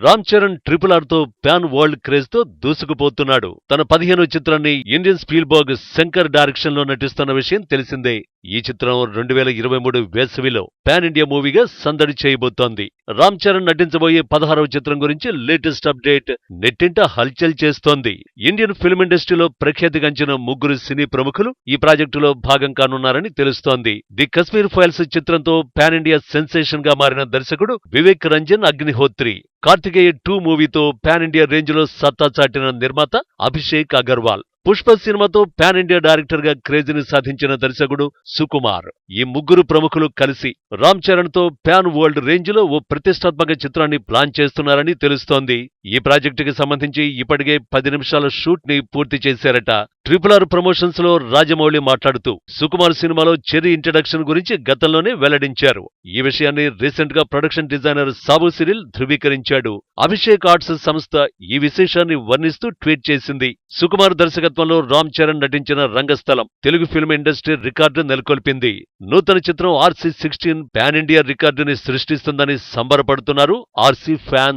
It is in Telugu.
రామ్ చరణ్ ట్రిపుల్ ఆర్తో ప్యాన్ వరల్డ్ క్రేజ్తో దూసుకుపోతున్నాడు. తన పదిహేనో చిత్రాన్ని ఇండియన్ స్పీల్బర్గ్ శంకర్ డైరెక్షన్లో నటిస్తున్న విషయం తెలిసిందే. ఈ చిత్రం రెండు వేల ఇరవై మూడు వేసవిలో పాన్ ఇండియా మూవీగా సందడి చేయబోతోంది. రామ్ చరణ్ నటించబోయే పదహారవ చిత్రం గురించి లేటెస్ట్ అప్డేట్ నెట్టింట హల్చల్ చేస్తోంది. ఇండియన్ ఫిల్మ్ ఇండస్ట్రీలో ప్రఖ్యాతిగాంచిన ముగ్గురు సినీ ప్రముఖులు ఈ ప్రాజెక్టులో భాగం కానున్నారని తెలుస్తోంది. ది కశ్మీర్ ఫైల్స్ చిత్రంతో పాన్ ఇండియా సెన్సేషన్గా మారిన దర్శకుడు వివేక్ రంజన్ అగ్నిహోత్రి కార్తికేయ టూ మూవీతో పాన్ ఇండియా రేంజ్లో సత్తా చాటిన నిర్మాత అభిషేక్ అగర్వాల్. పుష్ప సినిమాతో పాన్ ఇండియా డైరెక్టర్గా క్రేజీని సాధించిన దర్శకుడు సుకుమార్. ఈ ముగ్గురు ప్రముఖులు కలిసి రామ్ చరణ్తో ప్యాన్ వరల్డ్ రేంజ్లో ఓ ప్రతిష్టాత్మక చిత్రాన్ని ప్లాన్ చేస్తున్నారని తెలుస్తోంది. ఈ ప్రాజెక్టుకి సంబంధించి ఇప్పటికే పది నిమిషాల షూట్ని పూర్తి చేశారట ట్రిపుల్ ఆర్ ప్రమోషన్స్లో రాజమౌళి మాట్లాడుతూ సుకుమార్ సినిమాలో చెర్రీ ఇంట్రడక్షన్ గురించి గతంలోనే వెల్లడించారు. ఈ విషయాన్ని రీసెంట్గా ప్రొడక్షన్ డిజైనర్ సాబు సిరిల్ ధృవీకరించాడు. అభిషేక్ ఆర్ట్స్ సంస్థ ఈ విశేషాన్ని వర్ణిస్తూ ట్వీట్ చేసింది. సుకుమార్ దర్శకత్వంలో రామ్ చరణ్ నటించిన Rangasthalam Telugu film industry record నెలకొల్పింది. నూతన చిత్రం ఆర్సీ సిక్స్టీన్ పాన్ ఇండియా రికార్డుని సృష్టిస్తుందని సంబరపడుతున్నారు ఆర్సీ ఫ్యాన్స్.